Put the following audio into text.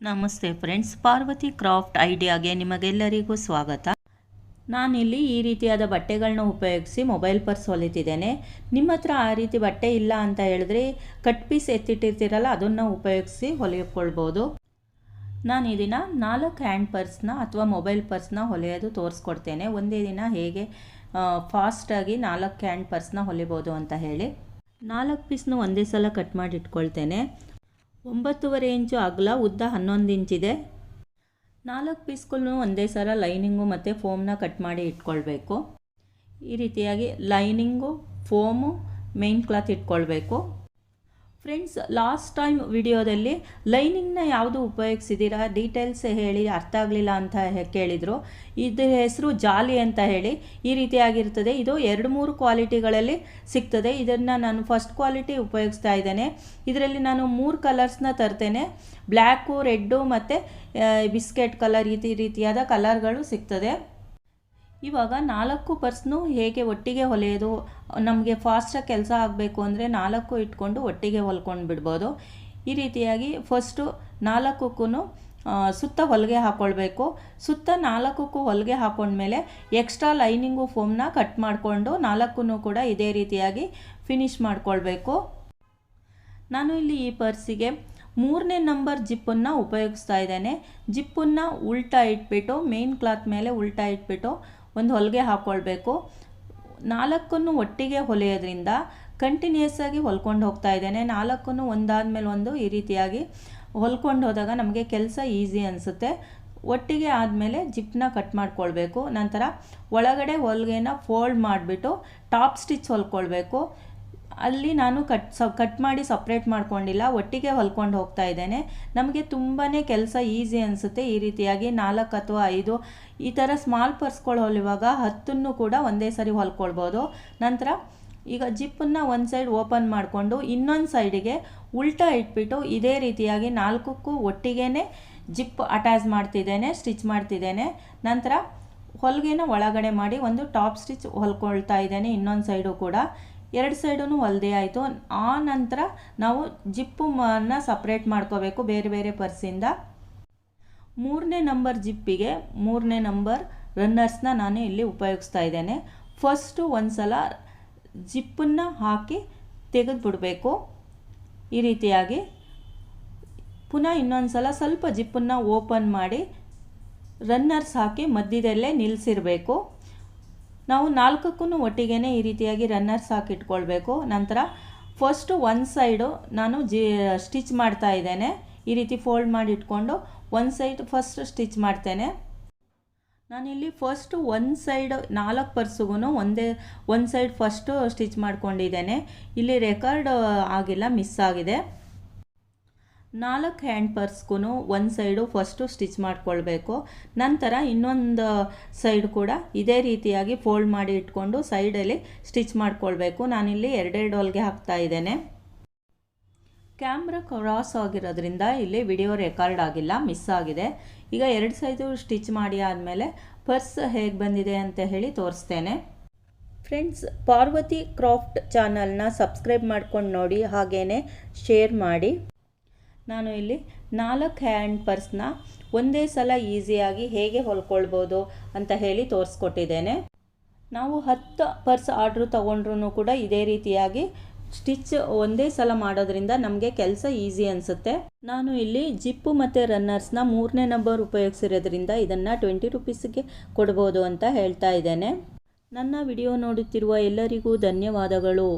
ನಮಸ್ತೆ friends, Parvathi craft ಐಡಿಯಾಗೆ ನಿಮಗೆಲ್ಲರಿಗೂ ಸ್ವಾಗತ. ನಾನಿಲ್ಲಿ ಈ ರೀತಿಯಾದ ಬಟ್ಟೆಗಳನ್ನ ಉಪಯೋಗಿಸಿ ಮೊಬೈಲ್ ಪರ್ಸ್ ಹೊಲಿತಿದ್ದೇನೆ. ನಿಮ್ಮ ಹತ್ರ ಆ ರೀತಿ ಬಟ್ಟೆ ಇಲ್ಲ ಅಂತ ಹೇಳಿದ್ರೆ ಕಟ್ ಪೀಸ್ ಎತ್ತಿಟ್ಟಿರ್ತೀರಲ್ಲ, ಅದನ್ನು ಉಪಯೋಗಿಸಿ ಹೊಲಿಕೊಳ್ಬೋದು ನಾನು ಈ ದಿನ ನಾಲ್ಕು ಹ್ಯಾಂಡ್ ಪರ್ಸ್ನ ಅಥವಾ ಮೊಬೈಲ್ ಪರ್ಸ್ನ ಹೊಲಿಯೋದು ತೋರಿಸ್ಕೊಡ್ತೇನೆ. ಒಂದೇ ದಿನ ಹೇಗೆ ಫಾಸ್ಟಾಗಿ ನಾಲ್ಕು ಹ್ಯಾಂಡ್ ಪರ್ಸ್ನ ಹೊಲಿಬೋದು ಅಂತ ಹೇಳಿ. ನಾಲ್ಕು ಪೀಸ್ನ ಒಂದೇ ಸಲ ಕಟ್ ಮಾಡಿ ಇಟ್ಕೊಳ್ತೇನೆ. ಒಂಬತ್ತುವರೆ ಇಂಚು ಅಗಲ, ಉದ್ದ ಹನ್ನೊಂದು ಇಂಚಿದೆ. ನಾಲ್ಕು ಪೀಸ್ಗಳನ್ನು ಒಂದೇ ಸಲ ಲೈನಿಂಗು ಮತ್ತು ಫೋಮ್ನ ಕಟ್ ಮಾಡಿ ಇಟ್ಕೊಳ್ಬೇಕು. ಈ ರೀತಿಯಾಗಿ ಲೈನಿಂಗು, ಫೋಮು, ಮೇನ್ ಕ್ಲಾತ್ ಇಟ್ಕೊಳ್ಬೇಕು. ಫ್ರೆಂಡ್ಸ್, ಲಾಸ್ಟ್ ಟೈಮ್ ವಿಡಿಯೋದಲ್ಲಿ ಲೈನಿಂಗ್ನ ಯಾವುದು ಉಪಯೋಗಿಸಿದ್ದೀರಾ ಡೀಟೇಲ್ಸ್ ಹೇಳಿ ಅರ್ಥ ಆಗಲಿಲ್ಲ ಅಂತ ಕೇಳಿದರು. ಇದ್ರ ಹೆಸರು ಜಾಲಿ ಅಂತ ಹೇಳಿ ಈ ರೀತಿಯಾಗಿರ್ತದೆ ಇದು ಎರಡು ಮೂರು ಕ್ವಾಲಿಟಿಗಳಲ್ಲಿ ಸಿಗ್ತದೆ. ಇದನ್ನು ನಾನು ಫಸ್ಟ್ ಕ್ವಾಲಿಟಿ ಉಪಯೋಗಿಸ್ತಾ ಇದ್ದೇನೆ. ಇದರಲ್ಲಿ ನಾನು ಮೂರು ಕಲರ್ಸ್ನ ತರ್ತೇನೆ. ಬ್ಲ್ಯಾಕು, ರೆಡ್ಡು ಮತ್ತು ಬಿಸ್ಕೆಟ್ ಕಲರ್ ಈ ರೀತಿಯಾದ ಕಲರ್ಗಳು ಸಿಗ್ತದೆ. ಇವಾಗ ನಾಲ್ಕು ಪರ್ಸ್ನು ಹೇಗೆ ಒಟ್ಟಿಗೆ ಹೊಲಿಯೋದು, ನಮಗೆ ಫಾಸ್ಟಾಗಿ ಕೆಲಸ ಆಗಬೇಕು ಅಂದರೆ ನಾಲ್ಕು ಇಟ್ಕೊಂಡು ಒಟ್ಟಿಗೆ ಹೊಲ್ಕೊಂಡು ಬಿಡ್ಬೋದು. ಈ ರೀತಿಯಾಗಿ ಫಸ್ಟು ನಾಲ್ಕಕ್ಕೂ ಸುತ್ತ ಹೊಲಿಗೆ ಹಾಕ್ಕೊಳ್ಬೇಕು ಸುತ್ತ ನಾಲ್ಕಕ್ಕೂ ಹೊಲಿಗೆ ಹಾಕೊಂಡ್ಮೇಲೆ ಎಕ್ಸ್ಟ್ರಾ ಲೈನಿಂಗು ಫೋಮ್ನ ಕಟ್ ಮಾಡಿಕೊಂಡು ನಾಲ್ಕೂ ಕೂಡ ಇದೇ ರೀತಿಯಾಗಿ ಫಿನಿಶ್ ಮಾಡಿಕೊಳ್ಬೇಕು. ನಾನು ಇಲ್ಲಿ ಈ ಪರ್ಸಿಗೆ ಮೂರನೇ ನಂಬರ್ ಜಿಪ್ಪನ್ನು ಉಪಯೋಗಿಸ್ತಾ ಇದ್ದೇನೆ. ಜಿಪ್ಪನ್ನು ಉಲ್ಟಾ ಇಟ್ಬಿಟ್ಟು ಮೇನ್ ಕ್ಲಾತ್ ಮೇಲೆ ಉಲ್ಟಾ ಇಟ್ಬಿಟ್ಟು ಒಂದು ಹೊಲಿಗೆ ಹಾಕ್ಕೊಳ್ಬೇಕು ನಾಲ್ಕನ್ನು ಒಟ್ಟಿಗೆ ಹೊಲೆಯೋದ್ರಿಂದ ಕಂಟಿನ್ಯೂಸ್ ಆಗಿ ಹೊಲ್ಕೊಂಡು ಹೋಗ್ತಾ ಇದ್ದೇನೆ. ನಾಲ್ಕನ್ನು ಒಂದಾದ್ಮೇಲೆ ಒಂದು ಈ ರೀತಿಯಾಗಿ ಹೊಲ್ಕೊಂಡು ಹೋದಾಗ ನಮಗೆ ಕೆಲಸ ಈಸಿ ಅನಿಸುತ್ತೆ. ಒಟ್ಟಿಗೆ ಆದಮೇಲೆ ಜಿಪ್ನ ಕಟ್ ಮಾಡ್ಕೊಳ್ಬೇಕು. ನಂತರ ಒಳಗಡೆ ಹೊಲಿಗೆನ ಫೋಲ್ಡ್ ಮಾಡಿಬಿಟ್ಟು ಟಾಪ್ ಸ್ಟಿಚ್ ಹೊಲ್ಕೊಳ್ಬೇಕು. ಅಲ್ಲಿ ನಾನು ಕಟ್, ಸ, ಕಟ್ ಮಾಡಿ ಸಪ್ರೇಟ್ ಮಾಡ್ಕೊಂಡಿಲ್ಲ, ಒಟ್ಟಿಗೆ ಹೊಲ್ಕೊಂಡು ಹೋಗ್ತಾ ಇದ್ದೇನೆ. ನಮಗೆ ತುಂಬಾ ಕೆಲಸ ಈಸಿ ಅನಿಸುತ್ತೆ ಈ ರೀತಿಯಾಗಿ ನಾಲ್ಕು ಅಥವಾ ಐದು, ಈ ಥರ ಸ್ಮಾಲ್ ಪರ್ಸ್ಗಳು ಹೊಲಿಯುವಾಗ ಹತ್ತನ್ನು ಕೂಡ ಒಂದೇ ಸರಿ ಹೊಲ್ಕೊಳ್ಬೋದು. ನಂತರ ಈಗ ಜಿಪ್ಪನ್ನು ಒಂದು ಸೈಡ್ ಓಪನ್ ಮಾಡಿಕೊಂಡು ಇನ್ನೊಂದು ಸೈಡಿಗೆ ಉಲ್ಟಾ ಇಟ್ಬಿಟ್ಟು ಇದೇ ರೀತಿಯಾಗಿ ನಾಲ್ಕಕ್ಕೂ ಒಟ್ಟಿಗೆ ಜಿಪ್ ಅಟ್ಯಾಚ್ ಮಾಡ್ತಿದ್ದೇನೆ ಸ್ಟಿಚ್ ಮಾಡ್ತಿದ್ದೇನೆ. ನಂತರ ಹೊಲಿಗೆನ ಒಳಗಡೆ ಮಾಡಿ ಒಂದು ಟಾಪ್ ಸ್ಟಿಚ್ ಹೊಲ್ಕೊಳ್ತಾ ಇದ್ದೇನೆ ಇನ್ನೊಂದು ಸೈಡು ಕೂಡ. ಎರಡು ಸೈಡೂ ಹೊಲ್ದೇ ಆಯಿತು. ಆ ನಂತರ ನಾವು ಜಿಪ್ಪನ್ನು ಸಪ್ರೇಟ್ ಮಾಡ್ಕೋಬೇಕು ಬೇರೆ ಬೇರೆ ಪರ್ಸಿಂದ. ಮೂರನೇ ನಂಬರ್ ಜಿಪ್ಪಿಗೆ ಮೂರನೇ ನಂಬರ್ ರನ್ನರ್ಸ್ನ ನಾನು ಇಲ್ಲಿ ಉಪಯೋಗಿಸ್ತಾ ಇದ್ದೇನೆ. ಫಸ್ಟು ಒಂದು ಸಲ ಜಿಪ್ಪನ್ನು ಹಾಕಿ ತೆಗೆದುಬಿಡಬೇಕು. ಈ ರೀತಿಯಾಗಿ. ಪುನಃ ಇನ್ನೊಂದು ಸಲ ಸ್ವಲ್ಪ ಜಿಪ್ಪನ್ನು ಓಪನ್ ಮಾಡಿ ರನ್ನರ್ಸ್ ಹಾಕಿ ಮಧ್ಯದಲ್ಲೇ ನಿಲ್ಲಿಸಿರಬೇಕು ನಾವು ನಾಲ್ಕಕ್ಕೂ ಒಟ್ಟಿಗೆ ಈ ರೀತಿಯಾಗಿ ರನ್ನರ್ಸ್ ಹಾಕಿ ಇಟ್ಕೊಳ್ಬೇಕು. ನಂತರ ಫಸ್ಟು ಒಂದು ಸೈಡು ನಾನು ಜಿ ಸ್ಟಿಚ್ ಮಾಡ್ತಾ ಇದ್ದೇನೆ. ಈ ರೀತಿ ಫೋಲ್ಡ್ ಮಾಡಿ ಇಟ್ಕೊಂಡು ಒಂದು ಸೈಡ್ ಫಸ್ಟ್ ಸ್ಟಿಚ್ ಮಾಡ್ತೇನೆ. ನಾನಿಲ್ಲಿ ಫಸ್ಟು ಒಂದು ಸೈಡ್ ನಾಲ್ಕು ಪರ್ಸುಗೂ ಒಂದೇ ಒಂದು ಸೈಡ್ ಫಸ್ಟು ಸ್ಟಿಚ್ ಮಾಡ್ಕೊಂಡಿದ್ದೇನೆ. ಇಲ್ಲಿ ರೆಕಾರ್ಡ್ ಆಗಿಲ್ಲ ಮಿಸ್ ಆಗಿದೆ. ನಾಲ್ಕು ಹ್ಯಾಂಡ್ ಪರ್ಸ್ಗೂ ಒಂದು ಸೈಡು ಫಸ್ಟು ಸ್ಟಿಚ್ ಮಾಡ್ಕೊಳ್ಬೇಕು. ನಂತರ ಇನ್ನೊಂದು ಸೈಡ್ ಕೂಡ ಇದೇ ರೀತಿಯಾಗಿ ಫೋಲ್ಡ್ ಮಾಡಿ ಇಟ್ಕೊಂಡು ಸೈಡಲ್ಲಿ ಸ್ಟಿಚ್ ಮಾಡ್ಕೊಳ್ಬೇಕು. ನಾನಿಲ್ಲಿ ಎರಡೆರಡು ಹೊಲಿಗೆ ಹಾಕ್ತಾ ಇದ್ದೇನೆ. ಕ್ಯಾಮ್ರಾ ಕ್ರಾಸ್ ಆಗಿರೋದ್ರಿಂದ ಇಲ್ಲಿ ವಿಡಿಯೋ ರೆಕಾರ್ಡ್ ಆಗಿಲ್ಲ, ಮಿಸ್ ಆಗಿದೆ. ಈಗ ಎರಡು ಸೈಡು ಸ್ಟಿಚ್ ಮಾಡಿ ಆದಮೇಲೆ ಪರ್ಸ್ ಹೇಗೆ ಬಂದಿದೆ ಅಂತ ಹೇಳಿ ತೋರಿಸ್ತೇನೆ. ಫ್ರೆಂಡ್ಸ್ ಪಾರ್ವತಿ ಕ್ರಾಫ್ಟ್ ಚಾನಲ್ನ ಸಬ್ಸ್ಕ್ರೈಬ್ ಮಾಡ್ಕೊಂಡು ನೋಡಿ ಹಾಗೇ ಶೇರ್ ಮಾಡಿ. ನಾನು ಇಲ್ಲಿ ನಾಲ್ಕು ಹ್ಯಾಂಡ್ ಪರ್ಸ್ನ ಒಂದೇ ಸಲ ಈಸಿಯಾಗಿ ಹೇಗೆ ಹೊಲ್ಕೊಳ್ಬೋದು ಅಂತ ಹೇಳಿ ತೋರಿಸ್ಕೊಟ್ಟಿದ್ದೇನೆ. ನಾವು ಹತ್ತು ಪರ್ಸ್ ಆರ್ಡ್ರ್ ತೊಗೊಂಡ್ರೂ ಕೂಡ ಇದೇ ರೀತಿಯಾಗಿ ಸ್ಟಿಚ್ ಒಂದೇ ಸಲ ಮಾಡೋದ್ರಿಂದ ನಮಗೆ ಕೆಲಸ ಈಸಿ ಅನಿಸುತ್ತೆ. ನಾನು ಇಲ್ಲಿ ಜಿಪ್ಪು ಮತ್ತು ರನ್ನರ್ಸ್ನ ಮೂರನೇ ನಂಬರ್ ಉಪಯೋಗಿಸಿರೋದ್ರಿಂದ ಇದನ್ನು ಟ್ವೆಂಟಿ ರುಪೀಸ್ಗೆ ಕೊಡ್ಬೋದು ಅಂತ ಹೇಳ್ತಾ ಇದ್ದೇನೆ. ನನ್ನ ವಿಡಿಯೋ ನೋಡುತ್ತಿರುವ ಎಲ್ಲರಿಗೂ ಧನ್ಯವಾದಗಳು.